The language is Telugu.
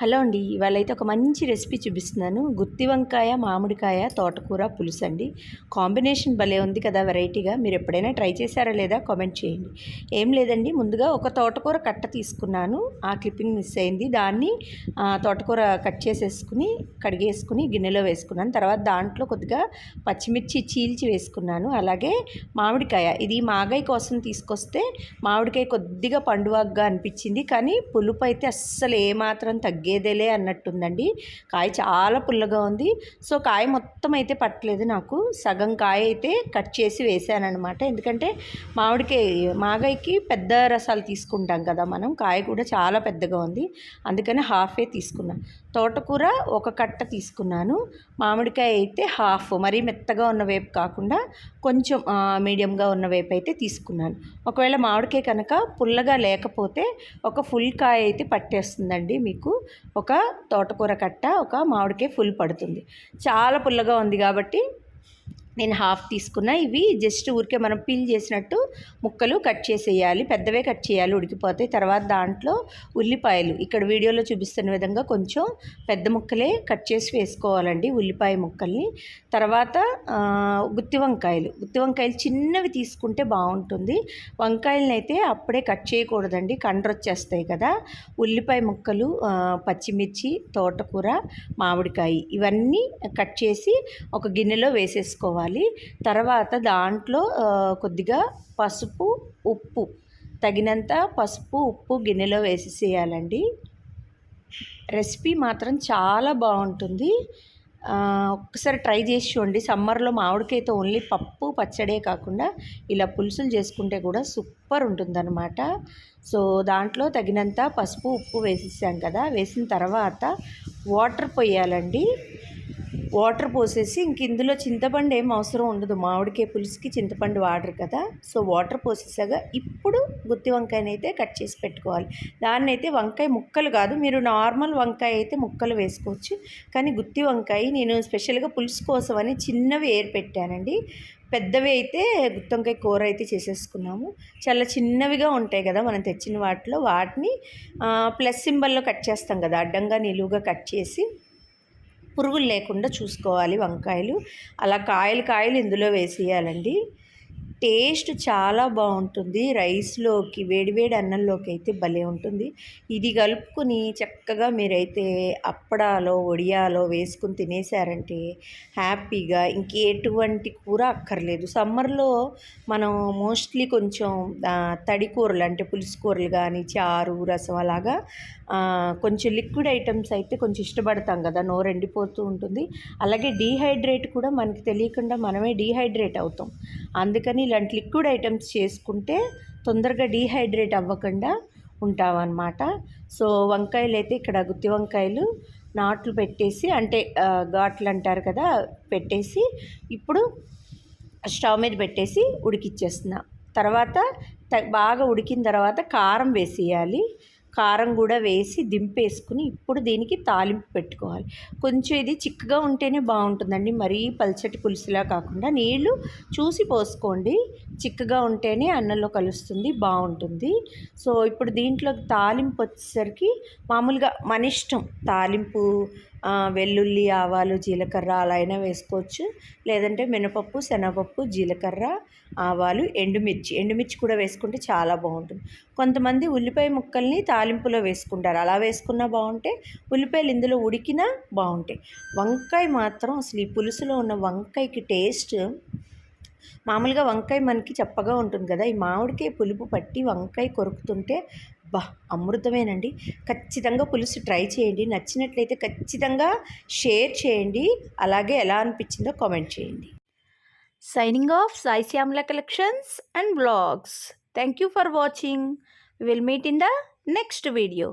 హలో అండి ఇవాళ అయితే ఒక మంచి రెసిపీ చూపిస్తున్నాను. గుత్తి వంకాయ మామిడికాయ తోటకూర పులుసు అండి. కాంబినేషన్ భలే ఉంది కదా వెరైటీగా. మీరు ఎప్పుడైనా ట్రై చేశారా లేదా కామెంట్ చేయండి. ఏం లేదండి ముందుగా ఒక తోటకూర కట్ట తీసుకున్నాను. ఆ క్లిప్పింగ్ మిస్ అయింది. దాన్ని తోటకూర కట్ చేసేసుకుని కడిగేసుకుని గిన్నెలో వేసుకున్నాను. తర్వాత దాంట్లో కొద్దిగా పచ్చిమిర్చి చీల్చి వేసుకున్నాను. అలాగే మామిడికాయ. ఇది మాగాయ కోసం తీసుకొస్తే మామిడికాయ కొద్దిగా పండువాగ్గా అనిపించింది. కానీ పులుపు అయితే అస్సలు ఏమాత్రం తగ్గి తగ్గేదేలే అన్నట్టుందండి. కాయ చాలా పుల్లగా ఉంది. సో కాయ మొత్తం అయితే పట్టలేదు నాకు. సగం కాయ అయితే కట్ చేసి వేసాను అనమాట ఎందుకంటే మామిడికాయ మాగాయకి పెద్ద రసాలు తీసుకుంటాం కదా మనం. కాయ కూడా చాలా పెద్దగా ఉంది. అందుకని హాఫే తీసుకున్నాను తోటకూర ఒక కట్ట తీసుకున్నాను. మామిడికాయ అయితే హాఫ్. మరీ మెత్తగా ఉన్న వేపు కాకుండా కొంచెం మీడియంగా ఉన్న వేపు అయితే తీసుకున్నాను. ఒకవేళ మామిడికాయ కనుక పుల్లగా లేకపోతే ఒక ఫుల్ కాయ అయితే పట్టేస్తుందండి మీకు. ఒక తోటకూర కట్ట ఒక మామిడికాయ ఫుల్ పడుతుంది. చాలా పుల్లగా ఉంది కాబట్టి నేను హాఫ్ తీసుకున్న. ఇవి జస్ట్ ఊరికే మనం పీల్ చేసినట్టు ముక్కలు కట్ చేసేయాలి. పెద్దవే కట్ చేయాలి ఉడికిపోతాయి తర్వాత దాంట్లో ఉల్లిపాయలు. ఇక్కడ వీడియోలో చూపిస్తున్న విధంగా కొంచెం పెద్ద ముక్కలే కట్ చేసి వేసుకోవాలండి ఉల్లిపాయ ముక్కల్ని. తర్వాత గుత్తి వంకాయలు. గుత్తి వంకాయలు చిన్నవి తీసుకుంటే బాగుంటుంది. వంకాయలను అయితే అప్పుడే కట్ చేయకూడదండి. కండ్రొచ్చేస్తాయి కదా. ఉల్లిపాయ ముక్కలు పచ్చిమిర్చి తోటకూర మామిడికాయ ఇవన్నీ కట్ చేసి ఒక గిన్నెలో వేసేసుకోవాలి. తర్వాత దాంట్లో కొద్దిగా పసుపు ఉప్పు తగినంత పసుపు ఉప్పు గిన్నెలో వేసేసేయాలండి. రెసిపీ మాత్రం చాలా బాగుంటుంది. ఒక్కసారి ట్రై చేసి చూడండి. సమ్మర్లో మామిడికాయతో ఓన్లీ పప్పు పచ్చడే కాకుండా ఇలా పులుసులు చేసుకుంటే కూడా సూపర్ ఉంటుందన్నమాట. సో దాంట్లో తగినంత పసుపు ఉప్పు వేసేసాం కదా. వేసిన తర్వాత వాటర్ పోయాలండి. వాటర్ పోసేసి ఇంక ఇందులో చింతపండు ఏం అవసరం ఉండదు. మామిడికాయ పులుసుకి చింతపండు వాడరు కదా. సో వాటర్ పోసేసాగా ఇప్పుడు గుత్తి వంకాయని అయితే కట్ చేసి పెట్టుకోవాలి. దాన్ని అయితే వంకాయ ముక్కలు కాదు. మీరు నార్మల్ వంకాయ అయితే ముక్కలు వేసుకోవచ్చు. కానీ గుత్తి వంకాయ నేను స్పెషల్గా పులుసు కోసం అని చిన్నవి ఏరు పెట్టానండి. పెద్దవి అయితే గుత్తి వంకాయ కూర అయితే చేసేసుకున్నాము. చాలా చిన్నవిగా ఉంటాయి కదా మనం తెచ్చిన వాటిలో. వాటిని ప్లస్ సింబల్లో కట్ చేస్తాం కదా. అడ్డంగా నిలువుగా కట్ చేసి పురుగులు లేకుండా చూసుకోవాలి వంకాయలు. అలా కాయలు కాయలు ఇందులో వేసేయాలండి. టేస్ట్ చాలా బాగుంటుంది. రైస్లోకి వేడివేడి అన్నంలోకి అయితే భలే ఉంటుంది. ఇది కలుపుకొని చక్కగా మీరైతే అప్పడాలో వడియాలో వేసుకుని తినేసారంటే హ్యాపీగా. ఇంకెటువంటి కూర అక్కర్లేదు. సమ్మర్లో మనం మోస్ట్లీ కొంచెం తడి కూరలు అంటే పులుసు కూరలు కానీ చారు రసం అలాగా కొంచెం లిక్విడ్ ఐటమ్స్ అయితే కొంచెం ఇష్టపడతాం కదా. నోరు ఎండిపోతూ ఉంటుంది. అలాగే డీహైడ్రేట్ కూడా మనకి తెలియకుండా మనమే డీహైడ్రేట్ అవుతాం. అందుకని ఇలాంటి లిక్విడ్ ఐటమ్స్ చేసుకుంటే తొందరగా డీహైడ్రేట్ అవ్వకుండా ఉంటామన్నమాట సో వంకాయలు అయితే ఇక్కడ గుత్తి వంకాయలు నాట్లు పెట్టేసి అంటే ఘాట్లు అంటారు కదా పెట్టేసి ఇప్పుడు స్టవ్ మీద పెట్టేసి ఉడికిచ్చేస్తున్నా. తర్వాత బాగా ఉడికిన తర్వాత కారం వేసేయాలి. కారం కూడా వేసి దింపేసుకుని ఇప్పుడు దీనికి తాలింపు పెట్టుకోవాలి. కొంచెం ఇది చిక్కగా ఉంటేనే బాగుంటుందండి. మరీ పల్చటి పులుసులా కాకుండా నీళ్ళు చూసి పోసుకోండి. చిక్కగా ఉంటేనే అన్నంలో కలుస్తుంది బాగుంటుంది. సో ఇప్పుడు దీంట్లో తాలింపు వచ్చేసరికి మామూలుగా మన ఇష్టం తాలింపు వెల్లుల్లి ఆవాలు జీలకర్ర అలా అయినా వేసుకోవచ్చు. లేదంటే మినపప్పు శనగపప్పు జీలకర్ర ఆవాలు ఎండుమిర్చి. ఎండుమిర్చి కూడా వేసుకుంటే చాలా బాగుంటుంది. కొంతమంది ఉల్లిపాయ ముక్కల్ని తాలింపులో వేసుకుంటారు. అలా వేసుకున్నా బాగుంటే ఉల్లిపాయలు ఇందులో ఉడికినా బాగుంటాయి. వంకాయ మాత్రం అసలు ఈ పులుసులో ఉన్న వంకాయకి టేస్ట్ మామూలుగా వంకాయ మనకి చప్పగా ఉంటుంది కదా. ఈ మామిడికాయ పులుపు పట్టి వంకాయ కొరుకుతుంటే బా అమృతమేనండి. ఖచ్చితంగా పులుసు ట్రై చేయండి. నచ్చినట్లయితే ఖచ్చితంగా షేర్ చేయండి. అలాగే ఎలా అనిపించిందో కామెంట్ చేయండి. Signing off Sai Shyamla collections and blogs thank you for watching will meet in the next video